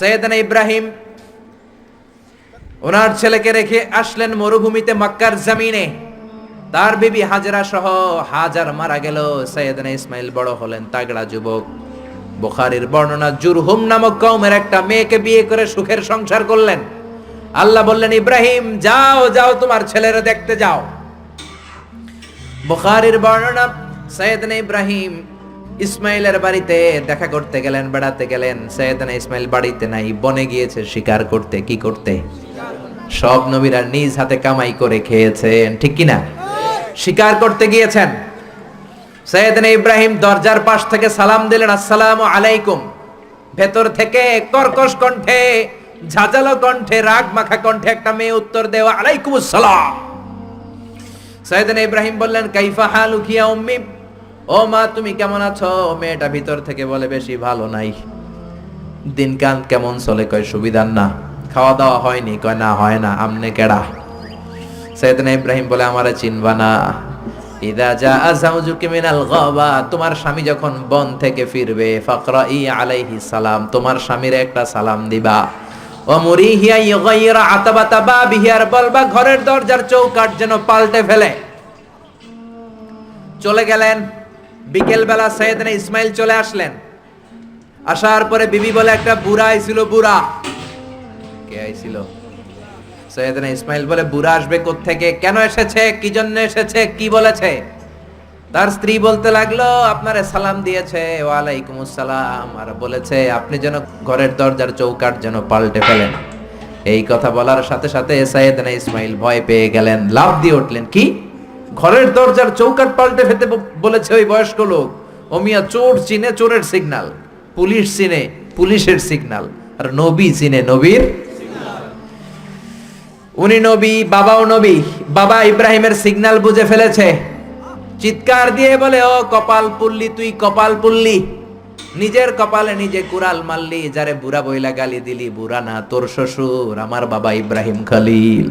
সৈয়দনা ইব্রাহিম, ওনার ছেলেকে রেখে আসলেন মরুভূমিতে মক্কার জমিনে। তার বিবি হাজরা সহ হাজার মারা গেল। সৈয়দনা ইসমাইল বড় হলেন তাগড়া যুবক। বুখারীর বর্ণনা জুরহুম নামক কওমের একটা মেয়েকে বিয়ে করে সুখের সংসার করলেন। আল্লাহ বললেন, ইব্রাহিম, যাও যাও, তোমার ছেলেরা দেখতে যাও। বুখারীর বর্ণনা, সৈয়দনা ইব্রাহিম ইসমাইলের বাড়িতে দেখা করতে গেলেন, বেড়াতে গেলেন। সৈয়দনা ইসমাইল বাড়িতে নাই, বনে গিয়েছে, শিকার করতে, কি করতে? সব নবীরা নিজ হাতে কামাই করে খেয়েছেন, ঠিক কি না শিকার করতে গিয়েছেন। সৈয়দনা ইব্রাহিম দরজার পাশ থেকে সালাম দিলেন, আসসালামু আলাইকুম। ভেতর থেকে কর্কশ কণ্ঠে, ঝাঁঝালো কণ্ঠে রাগ মাখা কণ্ঠে একটা মেয়ে উত্তর দেওয়া আলাইকুম আসসালাম সৈয়দনা ইব্রাহিম বললেন, কাইফা হাল উখিয়া উম্মি? ও মা, তুমি কেমন আছো? ও মেয়েটা ভিতর থেকে বলে, বেশি ভালো নাই। দিনকান কেমন চলে? কয়, সুবিধার না। খাওয়া দাওয়া হয়নি। কয়, না, হয় না। আমনে কেডা? সৈয়দনা ইব্রাহিম বলে, আমারে চিনবা না। ইদা যা আজাউজুকি মিনাল গাবা। তোমার স্বামী যখন বন থেকে ফিরবে ফাকরা ই আলাইহি সালাম, তোমার স্বামীর একটা সালাম দিবা। ও মুরিহিয়া ইগাইরা আতাবাতা বাবিহি আর বলবা, ঘরের দরজার চৌকাট যেন পাল্টে ফেলে। চলে গেলেন? বিকেল বেলা সৈয়দনা ইসমাইল চলে আসলেন। আসার পরে বিবি বলে, একটা বুড়া আইছিল, বুড়া। কে আইছিল? সৈয়দনা ইসমাইল বলে, বুড়া আসবে থেকে কেন এসেছে? কি জন্য এসেছে? কি বলেছে? তার স্ত্রী বলতে লাগল, আপনারে সালাম দিয়েছে, ওয়ালাইকুম আসসালাম। আর বলেছে, আপনি যেন ঘরের দরজার চৌকাট যেন পাল্টে ফেলেন। এই কথা বলার সাথে সাথে সাইয়েদনা ইসমাইল ভয় পেয়ে গেলেন লাভ দিয়ে উঠলেন। কি? ঘরের দরজার চৌকাট পাল্টে ফেতে বলেছে ওই বয়স্ক লোক। অমিয়া চোর চিনে চোরের সিগনাল পুলিশ চিনে পুলিশের সিগনাল আর নবী চিনে নবীর উনি নবী, বাবাও নবী, বাবা ইব্রাহিমের সিগন্যাল বুঝে ফেলেছে। চিৎকার দিয়ে বলে, ও কপাল পুল্লি, তুই কপাল পুল্লি। নিজের কপালে নিজে কুড়াল মারলি, যারে বুড়া বইলা গালি দিলি, বুড়া না তোর শ্বশুর, আমার বাবা ইব্রাহিম খলিল।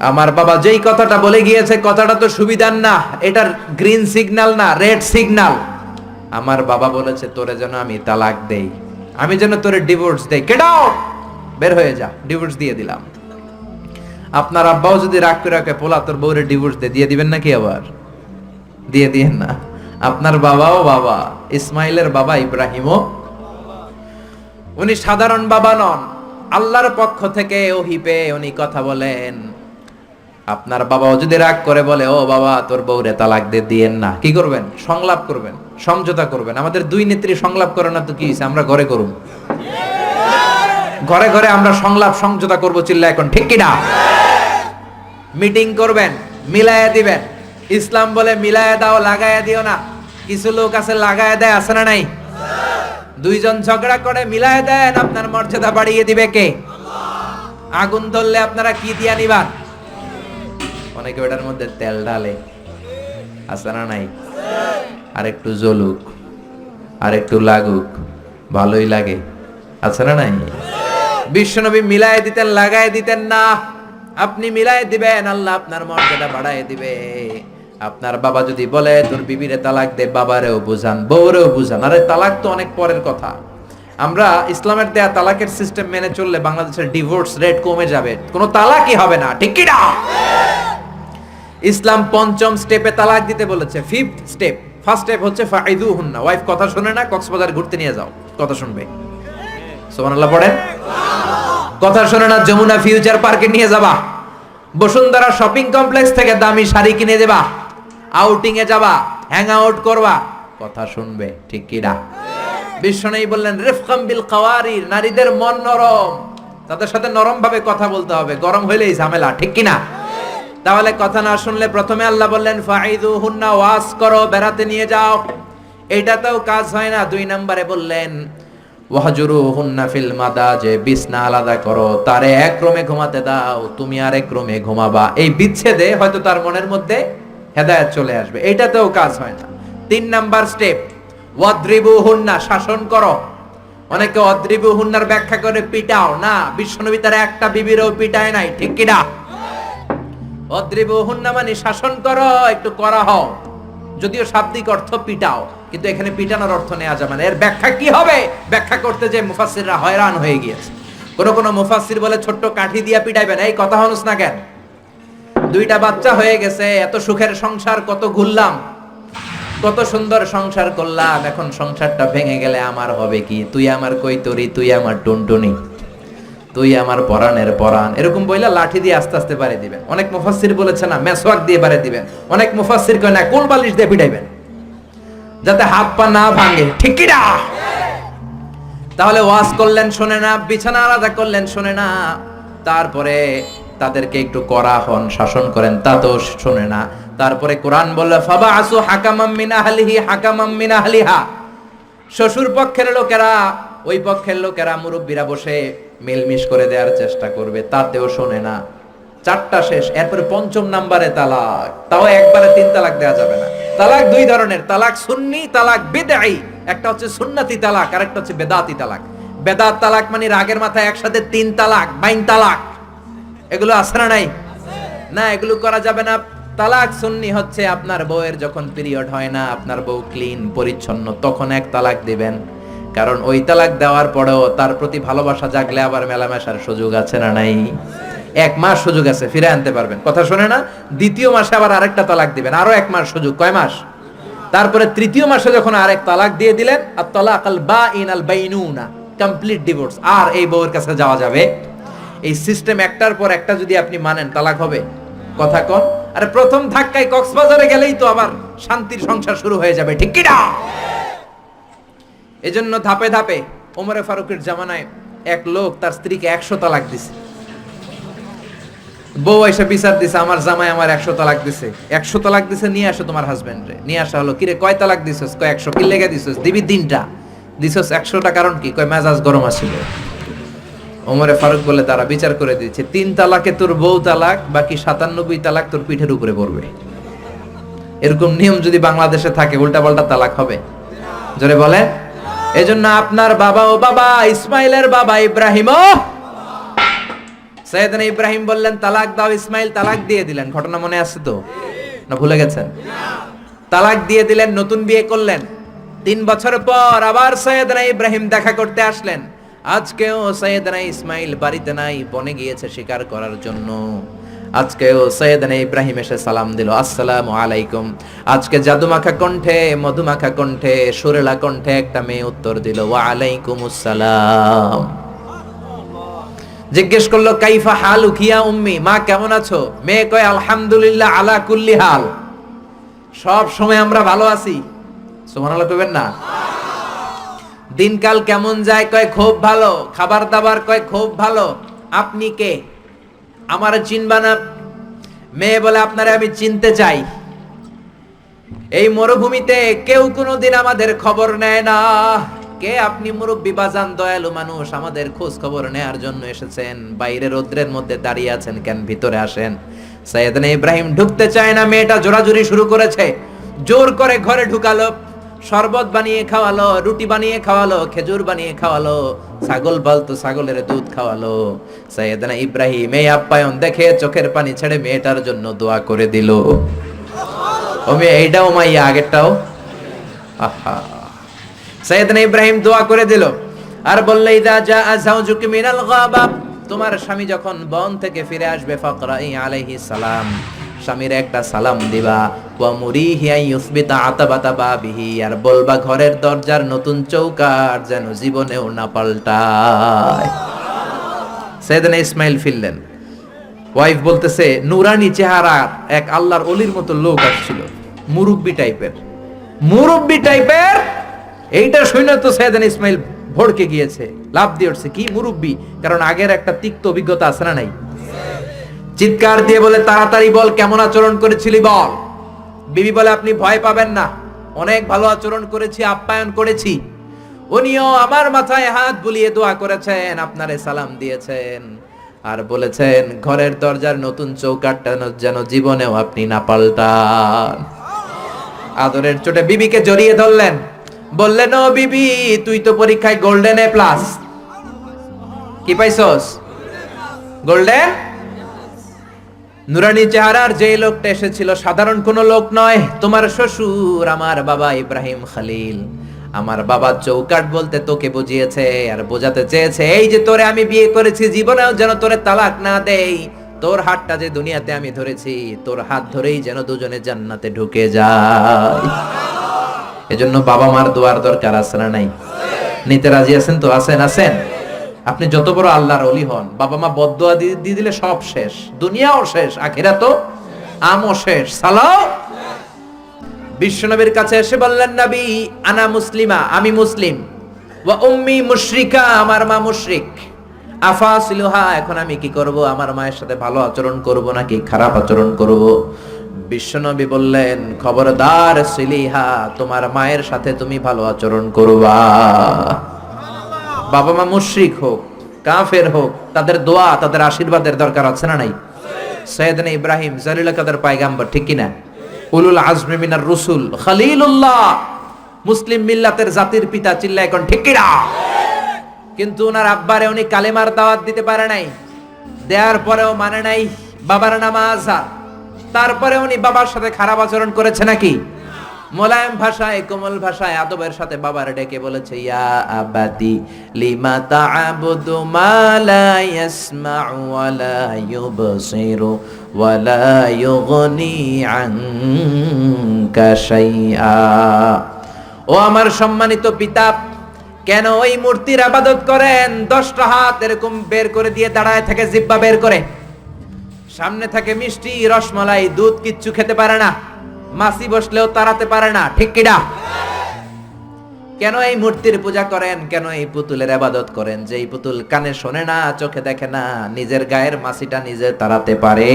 আমার বাবা যেই কথাটা বলে গিয়েছে, কথাটা তো সুবিধার না, এটার গ্রিন সিগন্যাল না রেড সিগন্যাল আমার বাবা বলেছে, তোরে যেন আমি তালাক দেই, আমি যেন তোরে ডিভোর্স দেই। কেডাও বের হয়ে যা ডিভোর্স দিয়ে দিলাম। আপনার আব্বাও যদি রাগ করে রাখে, পোলা তোর বউরে ডিভোর্স দিয়ে দিয়ে দিবেন নাকি আবার? দিয়ে দিয়েন না। আপনার বাবাও বাবা, ইসমাইলের বাবা ইব্রাহিমও। উনি সাধারণ বাবা নন, আল্লাহর পক্ষ থেকে ওহি পেয়ে উনি কথা বলেন। আপনার বাবাও যদি রাগ করে বলে, ও বাবা, তোর বউরে তালাক দিয়ে দিয়েন না। কি করবেন? সংলাপ করবেন, সমঝোতা করবেন। আমাদের দুই নেত্রী সংলাপ করে না তো কি? আমরা ঘরে করুন। ঘরে ঘরে আমরা সংলাপ, সমঝোতা করব চিল্লা এখন ঠিক কিনা? মিটিং করবেন মিলায়া দিবেন। ইসলাম বলে মিলায়া দাও লাগায়া দিও না। কিছু লোক আছে লাগায়া দেয়, আছে না নাই? দুইজন ঝগড়া করে মিলায়া দেন, আপনার মর্যাদা বাড়িয়ে দিবে কে? আগুন ধরলে আপনারা কি দিয়া নিবান? অনেকে ওটার মধ্যে তেল ঢালে, আছে না নাই? আর একটু জ্বলুক আর একটু লাগুক, ভালোই লাগে, আছে না নাই? বিশ্বনবী মিলায় দিতেন, লাগায় দিতেন না। আপনি মিলায় দিবেন, আল্লাহ আপনার মর্যাদা বাড়ায় দিবে। আপনার বাবা যদি বলে, তোর বিবিরে তালাক দে, বাবারেও বুঝান, বউরেও বুঝান। আরে, তালাক তো অনেক পরের কথা। আমরা ইসলামের দেয়া তালাকের সিস্টেম মেনে চললে বাংলাদেশের ডিভোর্স রেট কমে যাবে। কোনো তালাকই হবে না, ঠিক কি না? ইসলাম পঞ্চম স্টেপে তালাক দিতে বলেছে। ফিফথ স্টেপ ফার্স্ট স্টেপ হচ্ছে ফাইদু হুন্না ওয়াইফ কথা শুনে না, কক্সবাজার ঘুরতে নিয়ে যাও। কথা শুনবে। সুবহানাল্লাহ, পড়েন? কথা শুনে না, যমুনা ফিউচার পার্কে নিয়ে যাবা। বসুন্ধরা শপিং কমপ্লেক্স থেকে দামি শাড়ি কিনে দেবা। আউটিং এ যাবা হ্যাং আউট করবা। কথা শুনবে, ঠিক কি না? বিশ্বনবী বললেন, রিফকাম বিল কাওয়ারির নারীদের মন নরম। তাদের সাথে নরম ভাবে কথা বলতে হবে। গরম হইলেই ঝামেলা, ঠিক কি না? তাহলে কথা না শুনলে প্রথমে আল্লাহ বললেন ফাইদু হুন্না ওয়াস করো, বেড়াতে নিয়ে যাও। এটাতেও কাজ হয় না। দুই নম্বরে বললেন ওয়াহজুরু হুন্না ফিল মাদা যে বিছনা আলাদা করো, তারে এক রুমে ঘুমাতে দাও, তুমি আর এক রুমে ঘুমাবা। এই বিচ্ছেদে হয়তো তার মনের মধ্যে হেদায়েত চলে আসবে। এটাতেও কাজ হয় না। তিন নাম্বার স্টেপ ওয়াদ্রিবু হুন্না শাসন করো। অনেকে অদ্রিবু হুন্নার ব্যাখ্যা করে, পিটাও। না, বিশ্বনবী তার একটা বিবিরও পিটায় নাই, ঠিক কিনা? অদ্রিবু মানে শাসন করো, একটু করা হও। যদিও শাব্দিক অর্থ পিটাও, কিন্তু এখানে পিটানোর অর্থ নেওয়া যাবে না এর ব্যাখ্যা কি হবে? ব্যাখ্যা করতে যে মুফাসসিররা হয়রান হয়ে গিয়েছে। কোন কোন মুফাসসির বলে ছোট্ট কাঠি দিয়া পিটাইবেন, এই কথা হনুস না কেন? দুইটা বাচ্চা হয়ে গেছে, এত সুখের সংসার, কত ঘুরলাম, কত সুন্দর সংসার করলাম, এখন সংসারটা ভেঙে গেলে আমার হবে কি? তুই আমার কৈতরি, তুই আমার টুনটুনি। তুই আমার পরাণের পরাণ। এরকম বইলা লাঠি দিয়ে আস্তে আস্তে বাড়ি দিবেন। অনেক মুফাসসির বলেছে না, মেসওয়াক দিয়ে বাড়ি দিবেন। অনেক মুফাসসির কয় না কোল বালিশ দিয়ে পিটাইবেন? যাতে হাত পা না ভাঙে। ঠিক কি তাহলে ওয়াজ করলেন, শোনে না। বিছানা আলাদা করলেন, শোনে না। তারপরে তাদেরকে একটু করা হন, শাসন করেন। তা তো শোনে না। তারপরে কোরআন বলল ফাবা আসু হাকামাম মিন আহলিহি, হাকামাম মিন আহলিহা। শ্বশুর পক্ষের লোকেরা, ওই পক্ষের লোকেরা, মুরব্বীরা বসে মিলমিশ করে দেওয়ার চেষ্টা করবে, তাতেও শোনে না। চারটা শেষ, এরপরে পঞ্চম নাম্বারে তালাক। তাও একবারে তিন তালাক দেওয়া যাবে না। তালাক দুই ধরনের, তালাক সুন্নি, তালাক বেদাই একটা হচ্ছে সুন্নাতি তালাক আর একটা হচ্ছে বেদাতি তালাক। বেদাত তালাক মানে রাগের মাথায় একসাথে তিন তালাক, বাইন তালাক। এগুলো না নাই? না, এগুলো করা যাবে না। তালাক সুন্নি হচ্ছে আপনার বউয়ের যখন পিরিয়ড হয় না, আপনার বউ ক্লিন, পরিচ্ছন্ন, তখন এক তালাক দিবেন। কারণ ওই তালাক দেওয়ার পরেও তার প্রতি ভালোবাসা জাগলে আবার মেলামেশার সুযোগ আছে না নাই? এক মাস সুযোগ আছে, ফিরে আনতে পারবেন। কথা শুনে না, দ্বিতীয় মাসে আবার আরেকটা তালাক দিবেন, আরও এক মাস সুযোগ, কয় মাস? তারপরে তৃতীয় মাসে যখন আরেক তালাক দিয়ে দিলেন আর তালাক আল বা ইন আল বাইনুনা কমপ্লিট ডিভোর্স আর এই বউয়ের কাছে যাওয়া যাবে? এই সিস্টেম একটার পর একটা যদি আপনি মানেন, তালাক হবে। কথা কন আরে প্রথম ধাক্কায় কক্সবাজারে গেলেই তো আবার শান্তির সংসার শুরু হয়ে যাবে, ঠিক কি না? এজন্য ধাপে ধাপে ওমরে ফারুকের জামানায় এক লোক তার স্ত্রীকে একশো তালাক দিছে। বউ এসে বিচার দিছে, আমার জামাই আমার একশো তালাক দিছে। একশো তালাক দিছে, নিয়ে আসো তোমার হাজবেন্ড রে। নিয়ে আসা হলো, কিরে, কয় তালাক দিছস? কয়, একশো? কি লেগে দিছস? দিবি তিনটা। দিছস একশোটা কারণ কি? কয়, মেজাজ গরম আছিল। ওমরে ফারুক বলে তারা বিচার করে দিচ্ছে। তিন তালাকে তোর বউ তালাক, বাকি সাতানব্বই তালাক তোর পিঠের উপরে পড়বে। এরকম নিয়ম যদি বাংলাদেশে থাকে উল্টা পাল্টা তালাক হবে। জোরে বলে এজন্য আপনার বাবা ও বাবা, ইসমাইলের বাবা ইব্রাহিম, ও! সৈয়দনা ইব্রাহিম বললেন, তালাক দাও ইসমাইল, তালাক দিয়ে দিলেন। ঘটনা মনে আছে তো? না ভুলে গেছেন? তালাক দিয়ে দিলেন, নতুন বিয়ে করলেন। তিন বছর পর আবার সৈয়দনা ইব্রাহিম দেখা করতে আসলেন। আজকেও সৈয়দনা ইসমাইল বাড়িতে নাই, বনে গিয়েছে শিকার করার জন্য। আজকেও সৈয়দনা ইব্রাহিম এসে সালাম দিল, আসসালামু আলাইকুম। আজকে জাদুমাখা কণ্ঠে, মধুমাখা কণ্ঠে, সুরেলা কণ্ঠে একটা মেয়ে উত্তর দিল, ওয়া আলাইকুম আসসালাম জিজ্ঞেস করল, কাইফা হাল উখিয়া উম্মি? মা, কেমন আছো? মেয়ে কয়, আলহামদুলিল্লাহ আলা কুল্লি হাল। সব সময় আমরা ভালো আছি। সুবহানাল্লাহ কইবেন না? দিনকাল কেমন যায় কয়, খুব ভালো। খাবার দাবার কয়, খুব ভালো। আপনি কে? আমার চিনবা না মেয়ে বলে, আপনারে আমি চিনতে চাই। এই মরুভূমিতে কেউ কোনোদিন আমাদের খবর নেয় না। কে আপনি মুরব্বী বাজান দয়ালু মানুষ, আমাদের খোঁজ খবর নেয়ার জন্য এসেছেন। বাইরে রৌদ্রের মধ্যে দাঁড়িয়ে আছেন, কেন ভিতরে আসেন? সৈয়দনা ইব্রাহিম ঢুকতে চায় না, মেয়েটা জোরাজুরি শুরু করেছে। জোর করে ঘরে ঢুকালো। শরবত বানিয়ে খাওয়ালো, রুটি বানিয়ে খাওয়ালো, খেজুর বানিয়ে খাওয়ালো, ছাগল পালতো, ছাগলের দুধ খাওয়ালো। সৈয়দনা ইব্রাহিম, এই আপ্যায়ন দেখে চোখের পানি ছেড়ে মেয়েটার জন্য দোয়া করে দিল। ও এইটাও মাইয়া, আগেরটাও? সৈয়দনা ইব্রাহিম দোয়া করে দিল। আর বললে, ইদা যা আযাউজুকি মিনাল গাবা তোমার স্বামী যখন বন থেকে ফিরে আসবে, ফাকরাই আলাইহি সালাম। স্বামীর একটা সালাম দিবা। আন ইউসবিতা আতাবাতা আর বলবা ঘরের দরজার নতুন চৌকার যেন জীবনেও না পাল্টায়। ইসমাইল ফিরলেন। ওয়াইফ বলতেছে, নুরানি চেহারা এক আল্লাহর অলির মতো লোক আসছিল, মুরব্বি টাইপের। মুরব্বি টাইপের? এইটা শুনে তো সৈয়দান ইসমাইল ভড়কে গিয়েছে লাভ দিয়ে উঠছে, কি মুরব্বি? কারণ আগের একটা তিক্ত অভিজ্ঞতা আছে না নাই? চিৎকার দিয়ে বলে, তাড়াতাড়ি বল, কেমন আচরণ করেছিলি বল? বিবি বলে, আপনি ভয় পাবেন না। অনেক ভালো আচরণ করেছি, আপ্যায়ন করেছি। উনিও আমার মাথায় হাত বুলিয়ে দোয়া করেছেন, আপনারে সালাম দিয়েছেন। আর বলেছেন, ঘরের দরজার নতুন চৌকাটটা যেন জীবনেও আপনি না পাল্টান। আদরের চোটে বিবিকে জড়িয়ে ধরলেন। বললেন, ও বিবি, তুই তো পরীক্ষায় গোল্ডেন এ প্লাস। কি পাইছস? গোল্ডেন? নুরানি চেহারার যে লোকটা এসেছিল, সাধারণ কোনো লোক নয়। তোমার শ্বশুর আমার বাবা ইব্রাহিম খালিল। আমার বাবা চৌকাট বলতে তোকে বুঝিয়েছে আর বোঝাতে চেয়েছে। এই যে তোরে আমি বিয়ে করেছি, জীবনেও যেন তোরে তালাক না দেই। তোর হাতটা যে দুনিয়াতে আমি ধরেছি, তোর হাত ধরেই যেন দুজনে জান্নাতে ঢুকে যায়। এজন্য বাবা মার দোয়ার দরকার আছে না নাই? নিতে রাজি আছেন তো? আছেন আছেন? আপনি যত বড় আল্লাহর অলি হন, বাবা মা বদুয়া দিয়ে দিলে সব শেষ। দুনিয়াও শেষ আখিরা তো আমও শেষ। সালাও বিশ্বনবীর কাছে এসে বললেন, নবী, আনা মুসলিমা, আমি মুসলিম। ওয়া উম্মি মুশরিকা, আমার মা মুশরিক। আফাসিলুহা, এখন আমি কি করব? আমার মায়ের সাথে ভালো আচরণ করব নাকি খারাপ আচরণ করব? বিশ্বনবী বললেন, খবরদার সিলিহা, তোমার মায়ের সাথে তুমি ভালো আচরণ করবা। বাবা মা মুশরিক হোক, কাফের হোক, তাদের দোয়া, তাদের আশীর্বাদের দরকার আছে না নাই? সৈয়দনা ইব্রাহিম জালিল কাদের পায়গাম্বর, ঠিক কিনা? উলুল আজমি মিনার রসুল, খালিলুল্লাহ, মুসলিম মিল্লাতের জাতির পিতা চিল্লা এখন, ঠিক কিনা? কিন্তু ওনার আব্বারে উনি কালেমার দাওয়াত দিতে পারে নাই। দেওয়ার পরেও মানে নাই বাবার নাম আজহার তারপরে উনি বাবার সাথে খারাপ আচরণ করেছে নাকি? মোলায়েম ভাষায়, কোমল ভাষায় আদবের সাথে বাবার ডেকে বলেছে, ইয়া আবাদি, লিমা তা'বুদু মা লা ইয়াসমা'ু ওয়া লা ওয়া লা আনকা শাইআ। ও আমার সম্মানিত পিতা, কেন ওই মূর্তির আবাদত করেন? দশটা হাত এরকম বের করে দিয়ে দাঁড়ায় থাকে জিব্বা বের করে। সামনে থাকে মিষ্টি, রসমালাই, দুধ কিচ্ছু খেতে পারে না। মাসি বসলেও তাড়াতে পারে না, ঠিক কিনা? কেন এই মূর্তির পূজা করেন? কেন এই পুতুলের আবাদত করেন? যে এই পুতুল কানে শোনে না, চোখে দেখে না, নিজের গায়ের মাসিটা নিজে তাড়াতে পারে?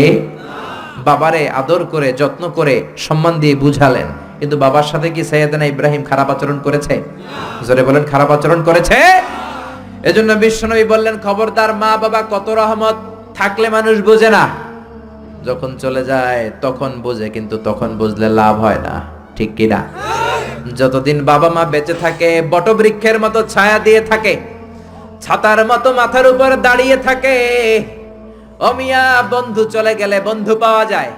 বাবারে আদর করে, যত্ন করে সম্মান দিয়ে বুঝালেন। কিন্তু বাবার সাথে কি সৈয়দনা ইব্রাহিম খারাপ আচরণ করেছে? জোরে বলেন, খারাপ আচরণ করেছে? এজন্য বিশ্বনবী বললেন, খবরদার মা বাবা কত রহমত, থাকলে মানুষ বোঝে না। যখন চলে যায়, তখন বোঝে, কিন্তু তখন বুঝলে লাভ হয় না। ঠিক কিনা? যতদিন বাবা মা বেঁচে থাকে, বটবৃক্ষের মতো ছায়া দিয়ে থাকে, ছাতার মতো মাথার উপর দাঁড়িয়ে থাকে অমিয়া বন্ধু চলে গেলে বন্ধু পাওয়া যায়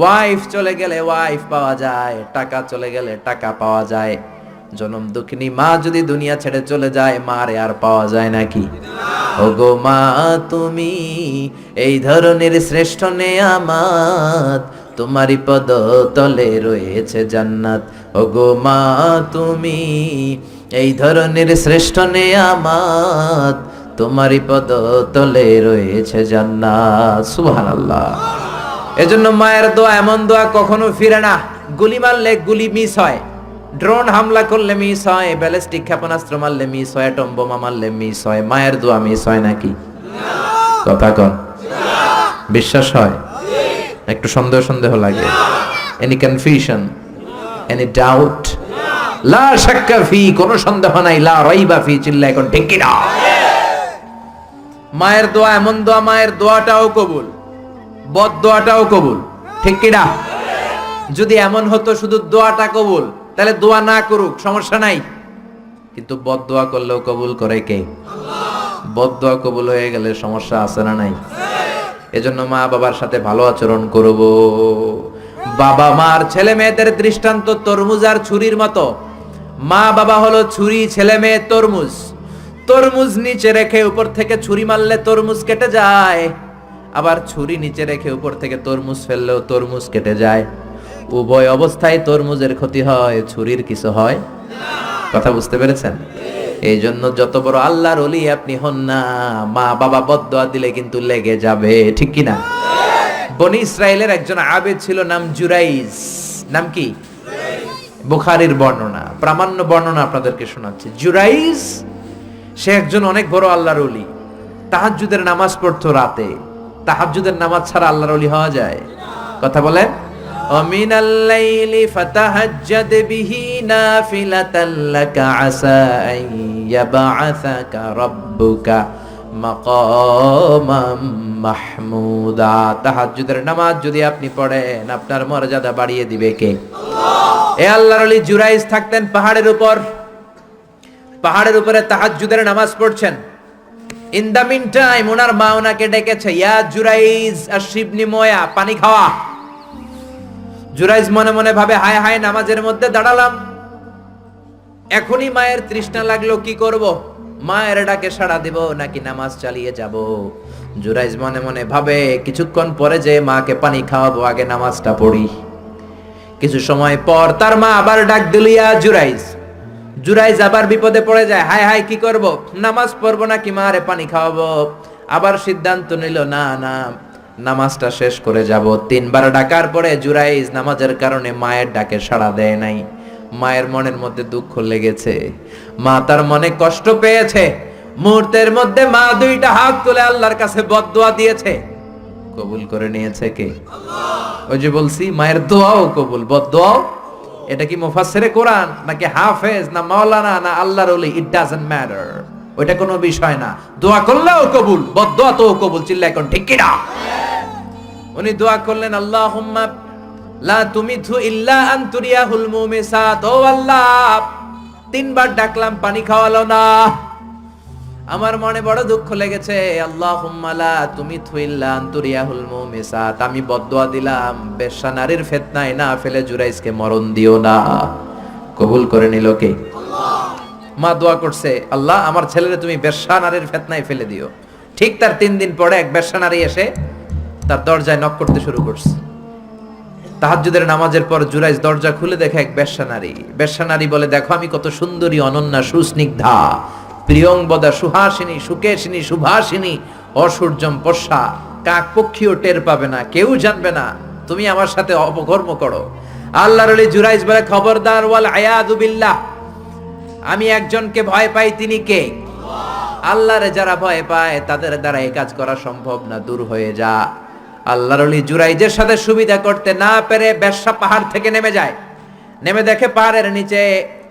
ওয়াইফ চলে গেলে ওয়াইফ পাওয়া যায়, টাকা চলে গেলে টাকা পাওয়া যায়। জনম দুঃখিনী, মা যদি দুনিয়া ছেড়ে চলে যায়, মারে আর পাওয়া যায় নাকি ওগো মা, তুমি এই ধরনের শ্রেষ্ঠ নেয়ামাত তোমারই পদ তলে রয়েছে জান্নাত। ওগো মা, তুমি এই ধরনের শ্রেষ্ঠ নেয়ামাত তোমারই পদ তলে রয়েছে জান্নাত। সুবহানাল্লাহ। এজন্য মায়ের দোয়া, এমন দোয়া কখনো ফিরে না। গুলি মারলে গুলি মিস হয়। ড্রোন হামলা করলে মিস হয়, ব্যালিস্টিক ক্ষেপণাস্ত্র মারলে মিস হয়, অ্যাটম বোমা মারলে মিস হয়, মায়ের দোয়া মিস হয় নাকি? কথা কন। বিশ্বাস হয়? একটু সন্দেহ সন্দেহ লাগে। এনি কনফিউশন এনি ডাউট লা শাক্কা ফি, কোনো সন্দেহ নাই, লা রাইবা ফি চিল্লা, এখন ঠিক কি না? মায়ের দোয়া এমন দোয়া, মায়ের দোয়াটাও কবুল, বদ দোয়াটাও কবুল, ঠিক কি না? যদি এমন হতো, শুধু দোয়াটা কবুল তাহলে দোয়া না করুক, সমস্যা নাই। কিন্তু বদ দোয়া করলেও কবুল করে কে? বদোয়া কবুল হয়ে গেলে সমস্যা আছে না নাই? এজন্য মা বাবার সাথে ভালো আচরণ করব। বাবা মার ছেলে মেয়েদের দৃষ্টান্ত তরমুজ আর ছুরির মতো। মা বাবা হলো ছুরি, ছেলে মেয়ে, তরমুজ। তরমুজ নিচে রেখে উপর থেকে ছুরি মারলে তরমুজ কেটে যায়। আবার ছুরি নিচে রেখে উপর থেকে তরমুজ ফেললেও তরমুজ কেটে যায়। উভয় অবস্থায় তরমুজের ক্ষতি হয়, ছুরির কিছু হয়? কথা বুঝতে পেরেছেন? এই জন্য যত বড় আল্লাহর অলি আপনি হন না মা বাবা বদয়া দিলে কিন্তু লেগে যাবে, ঠিক কি না বনি ইসরায়েলের একজন আবেদ ছিল, নাম জুরাইজ। নাম কি? বুখারির বর্ণনা, প্রামাণ্য বর্ণনা আপনাদেরকে শোনাচ্ছি। জুরাইজ, সে একজন অনেক বড় আল্লাহর অলি তাহাজ্জুদের নামাজ পড়তো রাতে। তাহাজ্জুদের নামাজ ছাড়া আল্লাহর অলি হওয়া যায়? কথা বলেন। ومن الليل فتهجد به نافلة لك عسى أن يبعثك ربك مقاما মাহমুদা তাহাজ্জুদের নামাজ যদি আপনি পড়েন আপনার মর্যাদা বাড়িয়ে দিবে কে এ আল্লাহর আলী জুরাইজ থাকতেন পাহাড়ের উপর পাহাড়ের উপরে তাহাজ্জুদের নামাজ পড়ছেন ইন দ্য মিন টাইম ওনার মা ওনাকে ডেকেছে ইয়া জুরাইজ আর শিবনি ময়া পানি খাওয়া জুরাইজ মনে মনে ভাবে, হায় হায়, নামাজের মধ্যে দাঁড়ালাম। এখনই মায়ের তৃষ্ণা লাগল, কি করব? মায়ের ডাকে সাড়া দিব নাকি নামাজ চালিয়ে যাব? জুরাইজ মনে মনে ভাবে, কিছুক্ষণ পরে যে মাকে পানি খাওয়াবো, আগে নামাজটা পড়ি। কিছু সময় পর তার মা আবার ডাক দিল, ইয়া জুরাইজ। জুরাইজ আবার বিপদে পড়ে যায়, হায় হায়, কি করব? নামাজ পড়ব নাকি মারে পানি খাওয়াবো? আবার সিদ্ধান্ত নিল, না না নামাজটা শেষ করে যাব। তিনবার ডাকার পরে জুরাইজ নামাজের কারণে মায়ের ডাকে সাড়া দেয় নাই। মায়ের মনের মধ্যে দুঃখ লেগেছে। মা তার মনে কষ্ট পেয়েছে। মুহূর্তের মধ্যে মা দুইটা হাত তুলে আল্লাহর কাছে বদদোয়া দিয়েছে। কবুল করে নিয়েছে কে? ওই যে বলছি মায়ের দোয়াও কবুল। বদদোয়াও? এটা কি মুফাসসিরে কোরআন নাকি হাফেজ না মাওলানা না আল্লাহর ওলি? ইট ডাজন্ট ম্যাটার ওইটা কোনো বিষয় না। দোয়া করলেও কবুল বদদোয়া তো কবুল। চিল্লা এখন ঠিক কি না উনি দোয়া করলেন, আল্লাহুম্মা লা তুমিথু ইল্লা আন তুরিয়াহুল মুমিসাত। ও আল্লাহ, তিনবার ডাকলাম, পানি খাওয়ালো না। আমার মনে বড় দুঃখ লেগেছে, আল্লাহুম্মা লা তুমিথু ইল্লা আন তুরিয়াহুল মুমিসাত। আমি বদদোয়া দিলাম, বেশ্যা নারীর ফিতনায় না ফেলে জুরাইসকে মরণ দিও না। কবুল করে নিল কে? মা দোয়া করছে, আল্লাহ, আমার ছেলেরে তুমি বেশ্যা নারীর ফেতনায় ফেলে দিও। ঠিক তার তিন দিন পরে এক বেশ্যা নারী এসে তার দরজায় নক করতে শুরু করছে। তাহাজ্জুদের নামাজের পর জুরাইজ দরজা খুলে দেখে এক বেশ্যা নারী। বেশ্যা নারী বলে, দেখো আমি কত সুন্দরী, অনন্যা, সুস্নিগ্ধা। প্রিয়ংবদা সুহাসিনী, সুকেশিনী, সুভাসিনী অসূর্যম পশা কাক পক্ষীও টের পাবে না, কেউ জানবে না। তুমি আমার সাথে অপকর্ম করো। আল্লাহর আলী জুরাইজ বলে, খবরদার, ওয়াল আয়াদু বিল্লাহ। আমি একজনকে ভয় পাই, তিনি কে? আল্লাহরে যারা ভয় পায়, তাদের দ্বারা এই কাজ করা সম্ভব না, দূর হয়ে যা। আল্লাহর অলি জুরাইজের সাথে সুবিধা করতে না পেরে বেশ্যা পাহাড় থেকে নেমে যায়। নেমে দেখে পাহাড়ের নিচে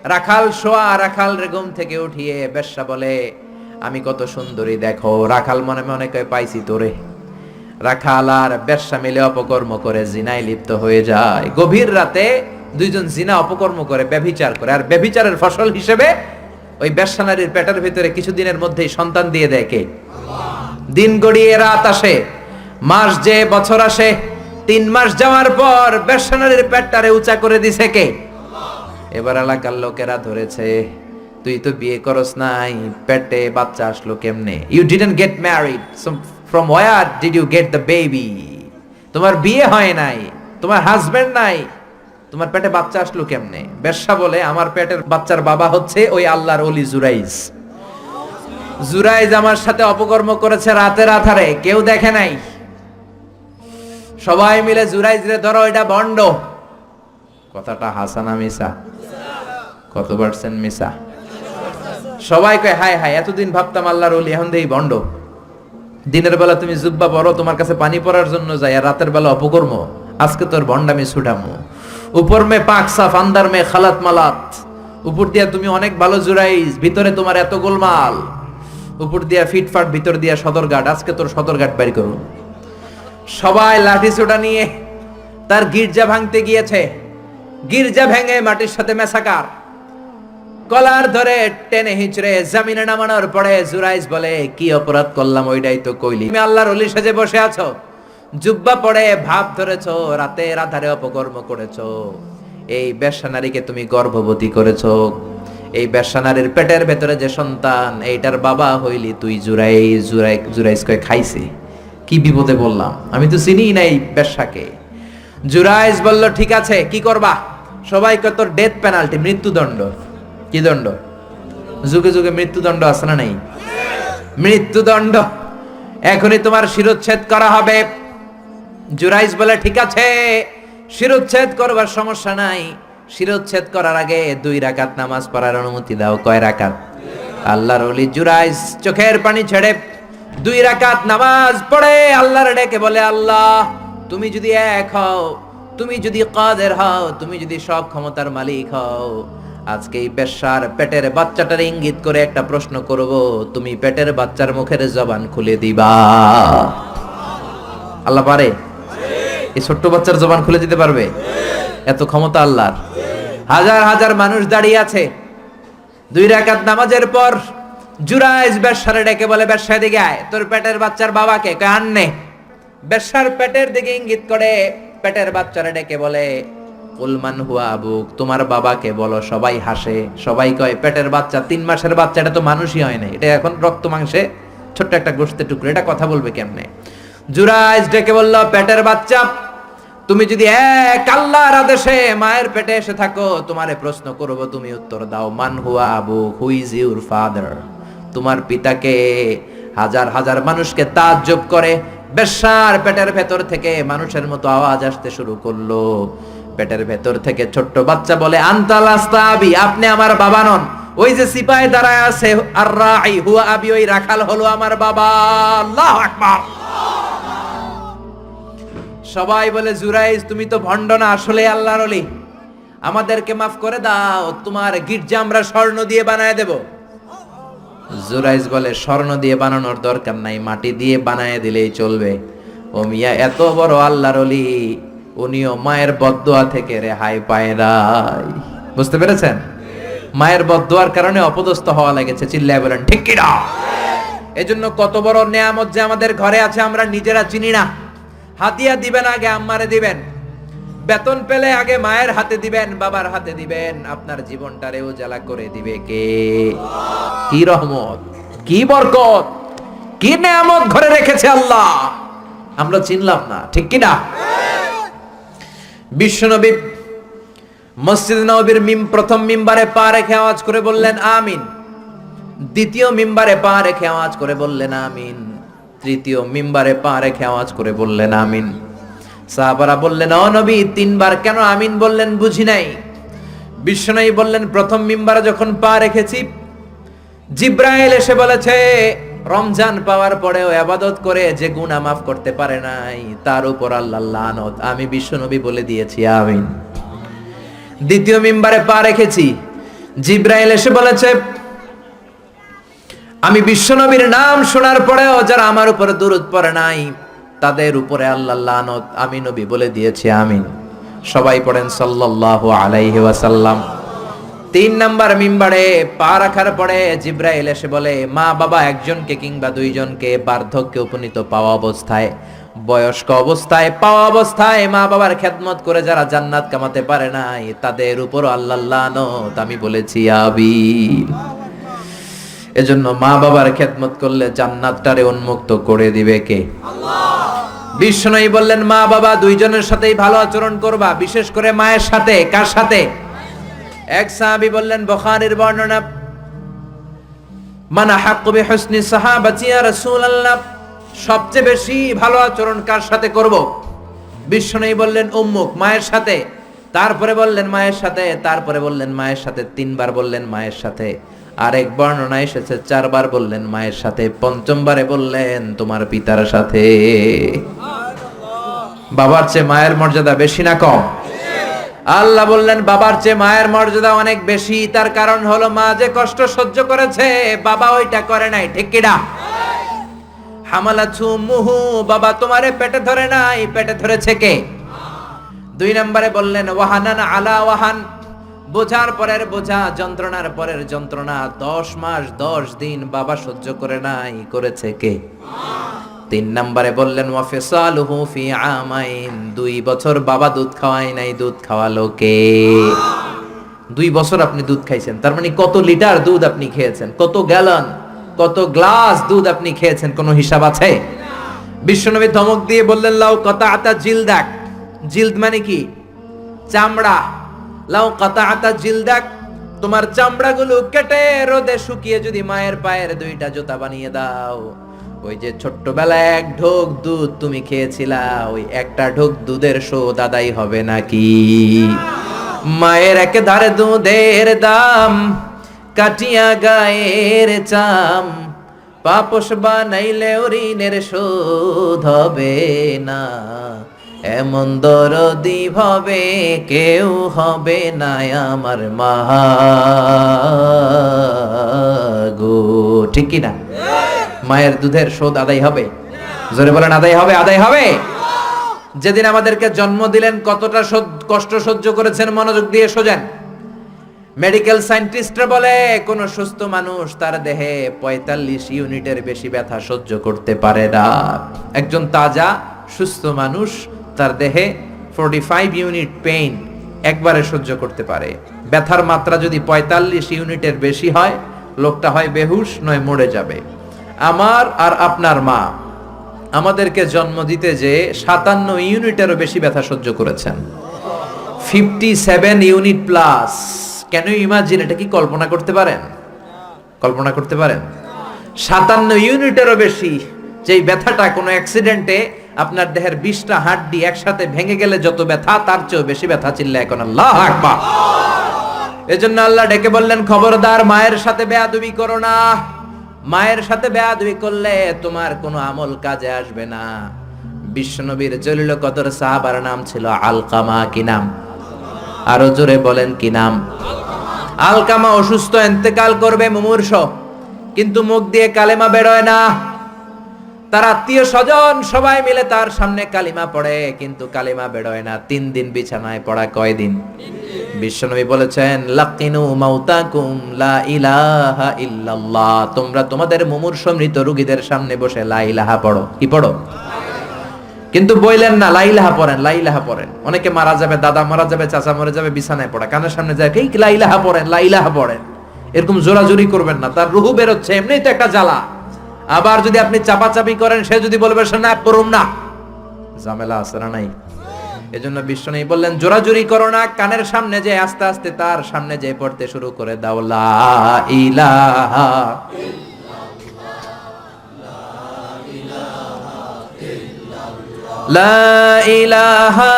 রাখাল শোয়া রাখাল রেগুম থেকে উঠিয়ে বেশ্যা বলে, আমি কত সুন্দরী, দেখো, রাখাল মনে মনে পাইছি তোরে। রাখাল আর বেশ্যা মিলে অপকর্ম করে জিনায় লিপ্ত হয়ে যায়। গভীর রাতে দুইজন জিনা অপকর্ম করে, ব্যভিচার করে, আর ব্যভিচারের ফসল হিসেবে ওই বেশ্যা নারীর পেটের ভিতরে কিছুদিনের মধ্যেই সন্তান দিয়ে কে? দিন গড়িয়ে রাত আসে। মাস যে বছর আসে, তিন মাস যাওয়ার পর বেশ্যা নারীর পেটটারে উঁচা করে দিছে কে? এবার এলাকার লোকেরা ধরেছে, তুই তো বিয়ে করস নাই, পেটে বাচ্চা আসলো কেমনে? You didn't get married from where did you get the baby তোমার বিয়ে হয় নাই, তোমার হাজবেন্ড নাই, তোমার পেটে বাচ্চা আসলো কেমনে? বেশ্যা বলে, আমার পেটের বাচ্চার বাবা হচ্ছে ওই আল্লাহর অলি জুরাইজ। জুরাইজ আমার সাথে অপকর্ম করেছে রাতের আধারে, কেউ দেখে নাই। সবাই মিলে জুরাইজ রে ধরো, এটা বন্ড। কথাটা হাসানা মিসা কত পার্সেন্ট মিসা সবাই কয়, হায় হায়, এতদিন ভাবতাম আল্লাহর ওলি, এখন দেই বন্ড। দিনের বেলা তুমি জুব্বা পড়ো তোমার কাছে পানি পড়ার জন্য যাই, আর রাতের বেলা অপকর্ম। আজকে তোর বন্ডামি ছুটামো। উপর মে পাক সাফ, আন্দার মে খালাত মালাত। উপর দিয়া তুমি অনেক ভালো জুরাইজ, ভিতরে তোমার এত গোলমাল। উপর দিয়া ফিটফাট, ভিতর দিয়া সদরঘাট, আজকে তোর সদরঘাট বাইর করুন। সবাই লাঠি সোটা নিয়ে তার গির্জা ভাঙতে গিয়েছে। গির্জা ভেঙে মাটির সাথে মেসাকার কলার ধরে টেনে হিঁচড়ে জামিনে নামানোর পরে জুরাইজ বলে, কি অপরাধ করলাম, ওইটাই তো কইলি। তুমি আল্লাহর অলি সাজে বসে আছো। জুব্বা পড়ে ভাব ধরেছো রাতে রাধারে অপকর্ম করেছ। এই বেশ্যা নারীকে তুমি গর্ভবতী করেছ। এই বেশ্যা নারীর পেটের ভেতরে যে সন্তান, এইটার বাবা হইলি তুই জুরাই জুরাই জুরাইজ কয় খাইছে। কি বিপদে বললাম আমি তো চিনি নাই বেশ্যাকে জুরাইজ বলল, ঠিক আছে, কি করবা? সবাইকে তোর ডেথ পেনাল্টি মৃত্যুদণ্ড। কি দণ্ড? যুগে যুগে মৃত্যুদণ্ড আছে না নাই? মৃত্যুদণ্ড। এখনই তোমার শিরোচ্ছেদ করা হবে। জুরাইজ বলে, ঠিক আছে, শিরোচ্ছেদ করবার সমস্যা নাই। শিরোচ্ছেদ করার আগে দুই রাকাত নামাজ পড়ার অনুমতি দাও। কয় রাকাত? আল্লাহর ওলি জুরাইজ চোখের পানি ছেড়ে দুই রাকাত নামাজ পড়ে, আল্লাহর ডেকে বলে, আল্লাহ, তুমি যদি এক হও, তুমি যদি কাদের হও, তুমি যদি সব ক্ষমতার মালিক হও, আজকে এই বেশ্যার পেটের বাচ্চাটার ইঙ্গিত করে একটা প্রশ্ন করব, তুমি পেটের বাচ্চার মুখের জবান খুলে দিবা? আল্লাহ পারে? এই ছোট্ট বাচ্চার জবান খুলে দিতে পারবে? এত ক্ষমতা আল্লাহর। হাজার হাজার মানুষ দাঁড়িয়ে আছে। দুই রাকাত নামাজের পর জুরাইজ বেশ্যারে ডেকে বলে বেশ্যা দিকে আয়, তোর পেটের বাচ্চার বাবাকে আননে বেশ্যার পেটের দিকে ইঙ্গিত করে, পেটের বাচ্চারে ডেকে বলে উলমান হুয়া আবুক, তোমার বাবাকে বলো, সবাই হাসে। সবাই কয়, পেটের বাচ্চা, তিন মাসের বাচ্চা, এটা তো মানুষই হয় না, এটা এখন রক্ত মাংসে ছোট্ট একটা গোস্তের টুকরো, এটা কথা বলবে কেমনে? জুরাইজ ডেকে বলল, পেটের বাচ্চা, তুমি যদি এক আল্লাহর আদেশে মায়ের পেটে এসে থাকো, তোমারে প্রশ্ন করব, তুমি উত্তর দাও, মান হুয়া আবু হু ইজ ইউর ফাদার তোমার পিতাকে হাজার হাজার মানুষকে তাজ্জব করে বেশার পেটের ভেতর থেকে মানুষের মতো আওয়াজ আসতে শুরু করল। পেটের ভেতর থেকে ছোট্ট বাচ্চা বলে, আন্তাল আস্তাবি আপনি আমার বাবা নন। ওই যে সিপাহি দাঁড়ায় আছে, আর রাই, হুয়া আবি, ওই রাখাল হলো আমার বাবা। আল্লাহ আকবার। সবাই বলে, জুরাইজ, তুমি তো ভণ্ড না, আসলে আল্লাহর অলি আমাদেরকে মাফ করে দাও, তোমার গির্জা আমরা স্বর্ণ দিয়ে বানায় দেব। জুরাইজ বলে স্বর্ণ দিয়ে বানানোর দরকার নাই, মাটি দিয়ে বানায় দিলেই চলবে। ও মিয়া, এত বড় আল্লাহর অলি উনিও মায়ের বদদোয়া থেকে রেহাই পায় নাই। বুঝতে পেরেছেন? মায়ের বদদোয়ার কারণে অপদস্থ হওয়া লেগেছে, চিল্লায় বলেন, ঠিক কিনা এজন্য কত বড় নেয়ামত যে আমাদের ঘরে আছে, আমরা নিজেরা চিনি না। হাতিয়া দিবেন আগে, আম্মারে দিবেন। বেতন পেলে আগে মায়ের হাতে দিবেন, বাবার হাতে দিবেন। আপনার জীবনটারে উজালা করে দিবে কে? কি রহমত, কি বরকত, কি নেয়ামত ঘরে রেখেছে আল্লাহ। আমরা চিনলাম না, ঠিক কি না? বিশ্বনবী মসজিদ নবীর মিম, প্রথম মিম্বারে পা রেখে আওয়াজ করে বললেন, আমিন। দ্বিতীয় মিম্বারে পা রেখে আওয়াজ করে বললেন, আমিন। তৃতীয় মিম্বারে পা রেখে আওয়াজ করে বললেন, আমিন। সাহাবারা বললেন, ও নবী, তিনবার কেন আমিন বললেন বুঝি নাই? বিশ্বনবী বললেন, প্রথম মিম্বারে যখন পা রেখেছি, জিব্রাইল এসে বলেছে, রমজান পাওয়ার পরেও আবাদত করে যে গুনাহ মাফ করতে পারে নাই, তার উপর আল্লাহ লানত। আমি বিশ্বনবী বলে দিয়েছি, আমিন। দ্বিতীয় মিম্বারে পা রেখেছি, জিব্রাইল এসে বলেছে, আমি বিশ্বনবীর নাম শোনার পরেও যারা আমার উপরে দূরত পড়ে নাই তাদের উপরে আল্লাহ আমি নবী বলে দিয়েছি, আমিন। সবাই পড়েন সাল্লাল্লাহু আলাইহি ওয়াসাল্লাম। তিন নাম্বার মিম্বারে পা রাখার পরে জিব্রাইল এসে বলে, মা বাবা একজনকে কিংবা দুইজনকে বার্ধক্যে উপনীত পাওয়া অবস্থায়, বয়স্ক অবস্থায় পাওয়া অবস্থায় মা বাবার খেদমত করে যারা জান্নাত কামাতে পারে নাই, তাদের উপর আল্লাহ আমি বলেছি আবিন এজন্য মা বাবার খেদমত করলে জান্নাতটারে উন্মুক্ত করে দিবে কে? বিষ্ণুই বললেন, মা বাবা, দুইজনের সাথেই ভালো আচরণ করবা, বিশেষ করে মায়ের সাথে, কার সাথে? এক সাহাবী বললেন, বুখারীর বর্ণনা, মানা হাক্কু বিহুসনি সাহাবাতি ইয়া রাসূলুল্লাহ সবচেয়ে বেশি ভালো আচরণ কার সাথে করব? বিষ্ণুই বললেন, উম্মুক, মায়ের সাথে তারপরে বললেন, মায়ের সাথে তারপরে বললেন, মায়ের সাথে তিনবার বললেন, মায়ের সাথে আরেক বর্ণনা এসেছে, চারবার বললেন, মায়ের সাথে, পঞ্চমবারে বললেন, তোমার পিতার সাথে। বাবার চেয়ে মায়ের মর্যাদা বেশি না কম? আল্লাহ বললেন, বাবার চেয়ে মায়ের মর্যাদা অনেক বেশি, তার কারণ হলো মা যে কষ্ট সহ্য করেছে, বাবা ওইটা করে নাই, ঠিক কিনা হামালাছু মুহু বাবা তোমারে পেটে ধরে নাই, পেটে ধরেছে কে? দুই নম্বরে বললেন, ওয়াহানান আলা ওয়াহান। বোঝার পরের বোঝা, যন্ত্রণার পরের যন্ত্রণা, দশ মাস, দশ দিন বাবা সহ্য করে নাই, করেছে কে? তিন নম্বরে বললেন দুই বছর বাবা দুধ খাওয়াই নাই, দুধ খাওয়ালো কে? দুই বছর আপনি দুধ খাইছেন, তার মানে কত লিটার দুধ আপনি খেয়েছেন, কত গ্যালন, কত গ্লাস দুধ আপনি খেয়েছেন, কোনো হিসাব আছে? বিশ্বনবী ধমক দিয়ে বললেন, লাউ কতা আতা জিলদাক জিলদ মানে কি? চামড়া। লাউ কতা আতা জিলদাক, তোমার চামড়াগুলো কেটে রোদে শুকিয়ে যদি মায়ের পায়ের দুইটা জুতা বানিয়ে দাও। ওই যে ছোট্টবেলায় এক ঢোক দুধ তুমি খেয়েছিলা, ওই একটা ঢোক দুধের শোধ দাদাই হবে নাকি? মায়ের এক ধারে দুধের দাম, কাটিয়া গায়ের চাম পাপস বানাইলে ঋণের শোধ হবে না। এমন দরদি ভাবে কেউ হবে না আমার মা গো। ঠিক কি না? মায়ের দুধের শোধ আদায় হবে। জোরে বলেন, আদায় হবে আদায় হবে। যেদিন আমাদেরকে জন্ম দিলেন, কতটা কষ্ট সহ্য করেছেন, মনোযোগ দিয়ে সোজেন। মেডিকেল সায়েন্টিস্টরা বলে, কোন সুস্থ মানুষ তার দেহে পঁয়তাল্লিশ ইউনিটের বেশি ব্যথা সহ্য করতে পারে না। একজন তাজা, সুস্থ মানুষ তার দেহে ফোরটি ফাইভ ইউনিট পেইন একবারে সহ্য করতে পারে। ব্যথার মাত্রা যদি পঁয়তাল্লিশ ইউনিটের বেশি হয়, লোকটা হয় বেহুশ, নয় মরে যাবে। আমার আর আপনার মা আমাদেরকে জন্ম দিতে যে সাতান্ন ইউনিটেরও বেশি ব্যথা সহ্য করেছেন। Fifty seven unit plus can imagine এটা কি কল্পনা করতে পারেন? কল্পনা করতে পারেন? সাতান্ন ইউনিটেরও বেশি। যেই ব্যথাটা কোনো অ্যাক্সিডেন্টে আপনার দেহের বিশটা হাড্ডি একসাথে ভেঙে গেলে যত ব্যথা, তার চেয়েও বেশি ব্যথা চিল্লা এখন আল্লাহ আকবার। এজন্য আল্লাহ ডেকে বললেন, খবরদার, মায়ের সাথে বেয়াদবি করো না। মায়ের সাথে বেয়াদবি করলে তোমার কোনো আমল কাজে আসবে না। বিশ্বনবীর জলিল কদর সাহাবার নাম ছিল আলকামা, কি নাম? আরও জোরে বলেন, কি নাম? আলকামা অসুস্থ, এন্তেকাল করবে মুমূর্ষ, কিন্তু মুখ দিয়ে কালেমা বেরোয় না। তার আত্মীয় স্বজন সবাই মিলে তার সামনে কালিমা পড়ে, কিন্তু কালিমা বেরোয় না। তিন দিন বিছানায় পড়া কয়দিন বিশ্বনবী বলেছেন, লাকিনু মাউতাকুম লা ইলাহা ইল্লাল্লাহ। তোমরা তোমাদের মুমূর্ষ মৃত রোগীদের সামনে বসে লা ইলাহা পড়ো। কি পড়ো? কিন্তু বইলেন না লাইলাহা পড়েন লাইলাহা পড়েন। অনেকে মারা যাবে, দাদা মারা যাবে, চাচা মরে যাবে, বিছানায় পড়া। কানের সামনে যায় এই লাইলাহা পড়েন লাইলাহা পড়েন। এরকম জোরাজুরি করবেন না, তার রুহু বেরোচ্ছে, এমনিই তো একটা জ্বালা। আবার যদি আপনি চাপাচাপি করেন, সে যদি বলবে, সে না, করুম না। ঝামেলা আছে না নাই? এজন্য বিশ্ব নেই বললেন, জোরাজুরি করো না, কানের সামনে যে আস্তে আস্তে তার সামনে যে পড়তে শুরু করে দাও, লা ইলাহা লা ইলাহা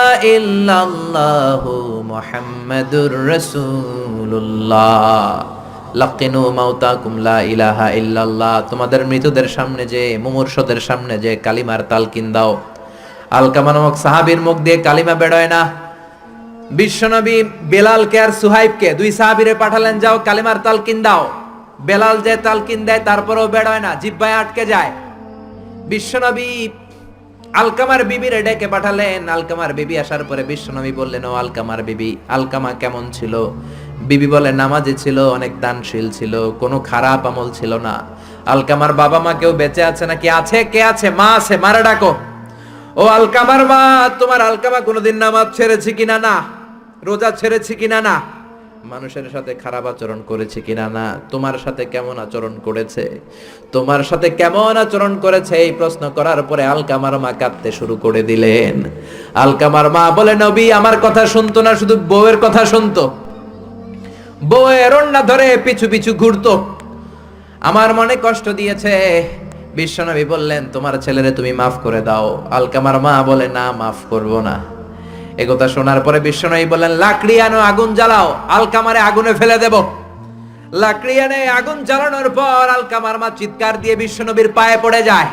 লাকিনু মাউতাকুম লা ইলাহা ইল্লাল্লাহ। তোমাদের মৃতদের সামনে যে, মুমূর্ষদের সামনে যে কালিমার তালকিন দাও। আলকামা নামক সাহাবীর মুখ দিয়ে কালিমা বেরোয় না। বিশ্বনবী বেলালকে আর সুহাইবকে দুই সাহাবিরে পাঠালেন, যাও কালিমার তালকিন দাও। বেলাল যে তালকিন দেয়, তারপরেও বেরোয় না, জিব্বায় আটকে যায়। বিশ্বনবী আলকামার বিবির ডেকে পাঠালেন। আলকামার বিবি আসার পরে বিশ্বনবী বললেন, ও আলকামার বিবি আলকামা কেমন ছিল? বিবি বলে, নামাজে ছিল, অনেক দানশীল ছিল, কোনো খারাপ আমল ছিল না। আলকামার বাবা মা কেউ বেঁচে আছে নাকি? আছে, কে আছে? মা আছে, মারা ডাকো। ও আলকামার মা, তোমার আলকামা কোনোদিন নামাজ ছেড়েছে কিনা না? রোজা ছেড়েছে কিনা না? মানুষের সাথে খারাপ আচরণ করেছে কিনা না? তোমার সাথে কেমন আচরণ করেছে? তোমার সাথে কেমন আচরণ করেছে? এই প্রশ্ন করার পরে আলকামার মা কাঁদতে শুরু করে দিলেন। আলকামার মা বলে, নবী, আমার কথা শুনতো না, শুধু বউয়ের কথা শুনতো। বউয়ের অন্যা ধরে পিছু পিছু ঘুরতো। আমার মনে কষ্ট দিয়েছে। বিশ্বনবী বললেন, তোমার ছেলেরে তুমি মাফ করে দাও। আলকামার মা বলে, না, মাফ করব না। একথা শোনার পরে বিশ্বনবী বললেন, লাকড়ি আনো, আগুন জ্বালাও, আলকামারে আগুনে ফেলে দেব। লাকড়ি আনে, আগুন জ্বালানোর পর আলকামার মা চিৎকার দিয়ে বিশ্বনবীর পায়ে পড়ে যায়।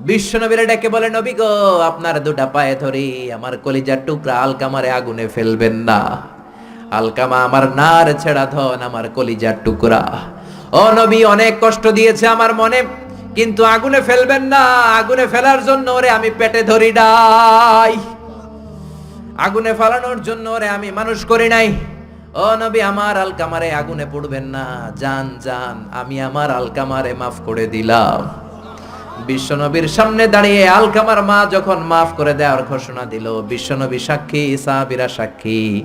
বিশ্বনবীরে ডেকে বলে, নবী গো, আপনার দুটা পায়ে ধরি আমার কলিজার টুকরা আলকামারে আগুনে ফেলবেন না। আলকামা, আমার নার ছেড়া ধন, আমার কলিজার টুকরা। ও নবী, অনেক কষ্ট দিয়েছে আমার মনে, কিন্তু আগুনে ফেলবেন না, আগুনে ফেলার জন্য ওরে আমি পেটে ধরি নাই। আগুনে ফেলানোর জন্য ওরে আমি মানুষ করি নাই। ও নবী, আমার আলকামারে আগুনে পড়বেন না জান জান আমি আমার আলকামারে মাফ করে দিলাম। বিশ্বনবীর সামনে দাঁড়িয়ে আলকামার মা যখন মাফ করে দেওয়ার ঘোষণা দিল বিশ্বনবী সাক্ষী, সাহাবীরা সাক্ষী।